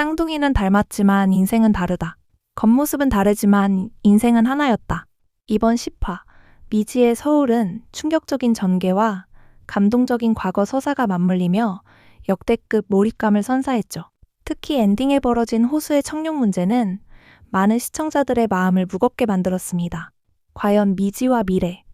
쌍둥이는 닮았지만 인생은 다르다. 겉모습은 다르지만 인생은 하나였다. 이번 10화 미지의 서울은 충격적인 전개와 감동적인 과거 서사가 맞물리며 역대급 몰입감을 선사했죠. 특히 엔딩에 벌어진 호수의 청룡 문제는 많은 시청자들의 마음을 무겁게 만들었습니다. 과연 미지와 미래,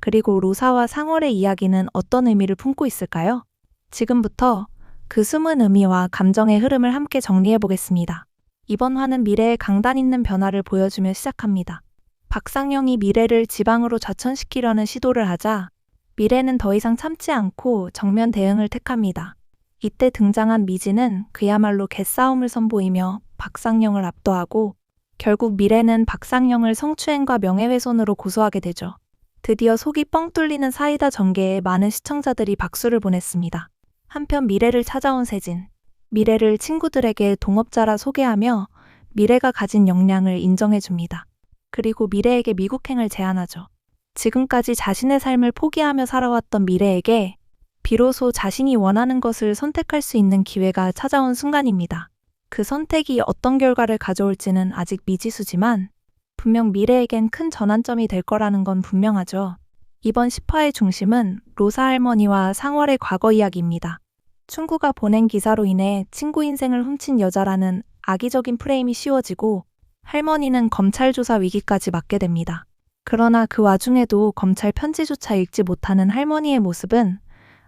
그리고 로사와 상월의 이야기는 어떤 의미를 품고 있을까요? 지금부터 그 숨은 의미와 감정의 흐름을 함께 정리해 보겠습니다. 이번 화는 미래의 강단 있는 변화를 보여주며 시작합니다. 박상영이 미래를 지방으로 좌천시키려는 시도를 하자 미래는 더 이상 참지 않고 정면 대응을 택합니다. 이때 등장한 미지는 그야말로 개싸움을 선보이며 박상영을 압도하고 결국 미래는 박상영을 성추행과 명예훼손으로 고소하게 되죠. 드디어 속이 뻥 뚫리는 사이다 전개에 많은 시청자들이 박수를 보냈습니다. 한편 미래를 찾아온 세진. 미래를 친구들에게 동업자라 소개하며 미래가 가진 역량을 인정해 줍니다. 그리고 미래에게 미국행을 제안하죠. 지금까지 자신의 삶을 포기하며 살아왔던 미래에게 비로소 자신이 원하는 것을 선택할 수 있는 기회가 찾아온 순간입니다. 그 선택이 어떤 결과를 가져올지는 아직 미지수지만 분명 미래에겐 큰 전환점이 될 거라는 건 분명하죠. 이번 10화의 중심은 로사 할머니와 상월의 과거 이야기입니다. 충구가 보낸 기사로 인해 친구 인생을 훔친 여자라는 악의적인 프레임이 씌워지고 할머니는 검찰 조사 위기까지 맞게 됩니다. 그러나 그 와중에도 검찰 편지조차 읽지 못하는 할머니의 모습은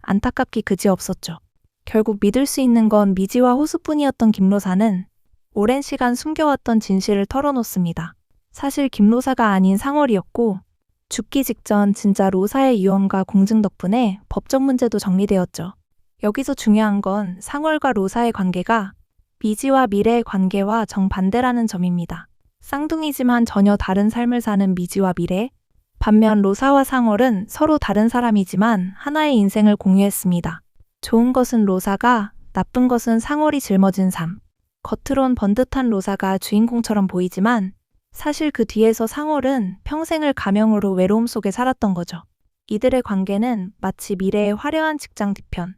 안타깝기 그지없었죠. 결국 믿을 수 있는 건 미지와 호수뿐이었던 김로사는 오랜 시간 숨겨왔던 진실을 털어놓습니다. 사실 김로사가 아닌 상월이었고 죽기 직전 진짜 로사의 유언과 공증 덕분에 법적 문제도 정리되었죠. 여기서 중요한 건 상월과 로사의 관계가 미지와 미래의 관계와 정반대라는 점입니다. 쌍둥이지만 전혀 다른 삶을 사는 미지와 미래. 반면 로사와 상월은 서로 다른 사람이지만 하나의 인생을 공유했습니다. 좋은 것은 로사가, 나쁜 것은 상월이 짊어진 삶. 겉으론 번듯한 로사가 주인공처럼 보이지만 사실 그 뒤에서 상월은 평생을 가명으로 외로움 속에 살았던 거죠. 이들의 관계는 마치 미래의 화려한 직장 뒤편,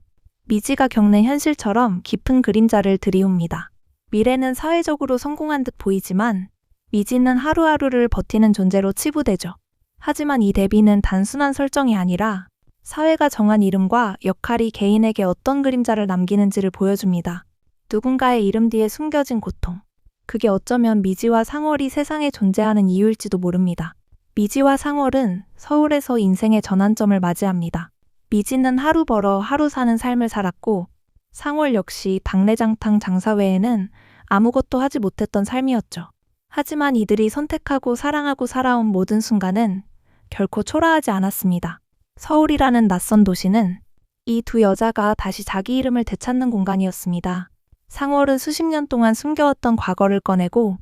미지가 겪는 현실처럼 깊은 그림자를 들이웁니다. 미래는 사회적으로 성공한 듯 보이지만 미지는 하루하루를 버티는 존재로 치부되죠. 하지만 이 대비는 단순한 설정이 아니라 사회가 정한 이름과 역할이 개인에게 어떤 그림자를 남기는지를 보여줍니다. 누군가의 이름 뒤에 숨겨진 고통. 그게 어쩌면 미지와 상월이 세상에 존재하는 이유일지도 모릅니다. 미지와 상월은 서울에서 인생의 전환점을 맞이합니다. 미지는 하루 벌어 하루 사는 삶을 살았고 상월 역시 당내장탕 장사 외에는 아무것도 하지 못했던 삶이었죠. 하지만 이들이 선택하고 사랑하고 살아온 모든 순간은 결코 초라하지 않았습니다. 서울이라는 낯선 도시는 이 두 여자가 다시 자기 이름을 되찾는 공간이었습니다. 상월은 수십 년 동안 숨겨왔던 과거를 꺼내고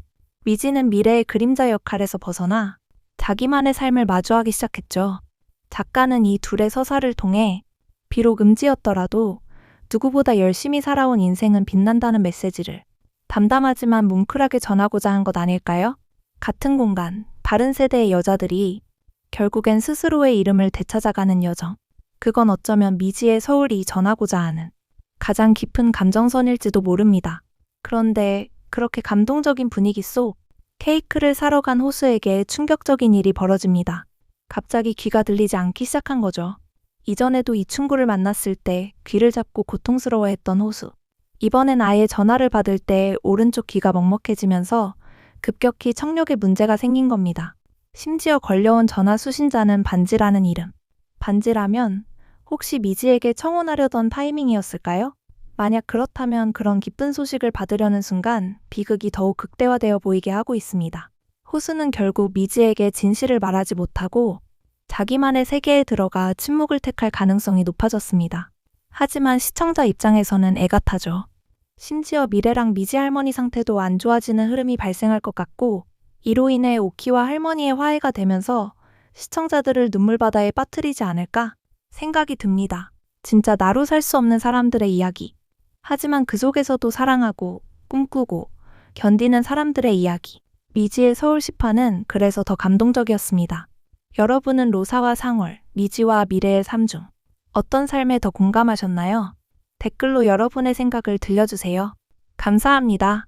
미지는 미래의 그림자 역할에서 벗어나 자기만의 삶을 마주하기 시작했죠. 작가는 이 둘의 서사를 통해 비록 음지였더라도 누구보다 열심히 살아온 인생은 빛난다는 메시지를 담담하지만 뭉클하게 전하고자 한 것 아닐까요? 같은 공간, 다른 세대의 여자들이 결국엔 스스로의 이름을 되찾아가는 여정. 그건 어쩌면 미지의 서울이 전하고자 하는 가장 깊은 감정선일지도 모릅니다. 그런데 그렇게 감동적인 분위기 속 케이크를 사러 간 호수에게 충격적인 일이 벌어집니다. 갑자기 귀가 들리지 않기 시작한 거죠. 이전에도 이 친구를 만났을 때 귀를 잡고 고통스러워했던 호수. 이번엔 아예 전화를 받을 때 오른쪽 귀가 먹먹해지면서 급격히 청력에 문제가 생긴 겁니다. 심지어 걸려온 전화 수신자는 반지라는 이름. 반지라면 혹시 미지에게 청혼하려던 타이밍이었을까요? 만약 그렇다면 그런 기쁜 소식을 받으려는 순간 비극이 더욱 극대화되어 보이게 하고 있습니다. 호수는 결국 미지에게 진실을 말하지 못하고 자기만의 세계에 들어가 침묵을 택할 가능성이 높아졌습니다. 하지만 시청자 입장에서는 애가 타죠. 심지어 미래랑 미지 할머니 상태도 안 좋아지는 흐름이 발생할 것 같고 이로 인해 오키와 할머니의 화해가 되면서 시청자들을 눈물바다에 빠뜨리지 않을까 생각이 듭니다. 진짜 나로 살 수 없는 사람들의 이야기. 하지만 그 속에서도 사랑하고 꿈꾸고 견디는 사람들의 이야기. 미지의 서울 시파는 그래서 더 감동적이었습니다. 여러분은 로사와 상월, 미지와 미래의 삶중 어떤 삶에 더 공감하셨나요? 댓글로 여러분의 생각을 들려주세요. 감사합니다.